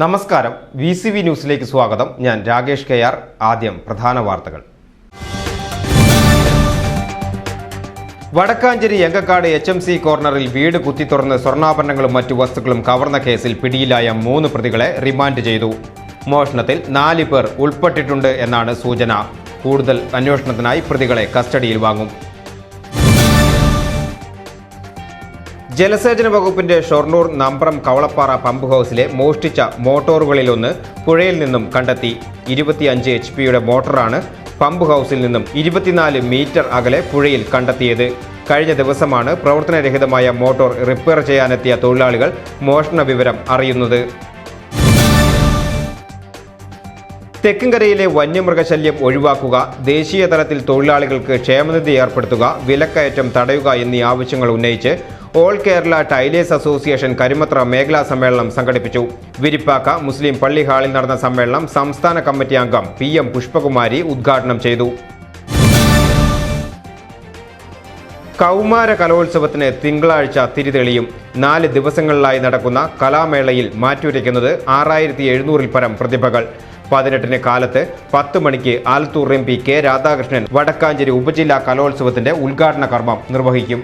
നമസ്കാരം. V C V ന്യൂസിലേക്ക് സ്വാഗതം. ഞാൻ രാകേഷ് കെ ആർ. ആദ്യം പ്രധാന വാർത്തകൾ. Vadakkanchery Engakkad H M C കോർണറിൽ വീട് കുത്തിത്തുറന്ന് സ്വർണാഭരണങ്ങളും മറ്റു വസ്തുക്കളും കവർന്ന കേസിൽ പിടിയിലായ മൂന്ന് പ്രതികളെ റിമാൻഡ് ചെയ്തു. മോഷണത്തിൽ നാല് പേർ ഉൾപ്പെട്ടിട്ടുണ്ട് എന്നാണ് സൂചന. കൂടുതൽ അന്വേഷണത്തിനായി പ്രതികളെ കസ്റ്റഡിയിൽ വാങ്ങും. ജലസേചന വകുപ്പിന്റെ ഷൊർണൂർ നമ്പ്രം കവളപ്പാറ പമ്പ് ഹൗസിലെ മോഷ്ടിച്ച മോട്ടോറുകളിലൊന്ന് പുഴയിൽ നിന്നും കണ്ടെത്തി. ഇരുപത്തിയഞ്ച് എച്ച് പിയുടെ മോട്ടറാണ് പമ്പ് ഹൗസിൽ നിന്നും ഇരുപത്തിനാല് മീറ്റർ അകലെ പുഴയിൽ കണ്ടെത്തിയത്. കഴിഞ്ഞ ദിവസമാണ് പ്രവർത്തനരഹിതമായ മോട്ടോർ റിപ്പയർ ചെയ്യാനെത്തിയ തൊഴിലാളികൾ മോഷണ വിവരം അറിയുന്നത്. തെക്കിൻകരയിലെ വന്യമൃഗശല്യം ഒഴിവാക്കുക ദേശീയ തലത്തിൽ തൊഴിലാളികൾക്ക് ക്ഷേമനിധി ഏർപ്പെടുത്തുക വിലക്കയറ്റം തടയുക എന്നീ ആവശ്യങ്ങൾ ഉന്നയിച്ച് all Kerala tailors association Karimathra മേഖലാ സമ്മേളനം സംഘടിപ്പിച്ചു. വിരിപ്പാക്ക മുസ്ലിം പള്ളി ഹാളിൽ നടന്ന സമ്മേളനം സംസ്ഥാന കമ്മിറ്റി അംഗം പി എം പുഷ്പകുമാരി ഉദ്ഘാടനം ചെയ്തു. കൗമാര കലോത്സവത്തിന് തിങ്കളാഴ്ച തിരിതെളിയും. നാല് ദിവസങ്ങളിലായി നടക്കുന്ന കലാമേളയിൽ മാറ്റുരയ്ക്കുന്നത് ആറായിരത്തി എഴുന്നൂറിൽ പരം പ്രതിഭകൾ. പതിനെട്ടിന് കാലത്ത് പത്ത് മണിക്ക് Alathur M P K Radhakrishnan Vadakkanchery ഉപജില്ലാ കലോത്സവത്തിന്റെ ഉദ്ഘാടന കർമ്മം നിർവഹിക്കും.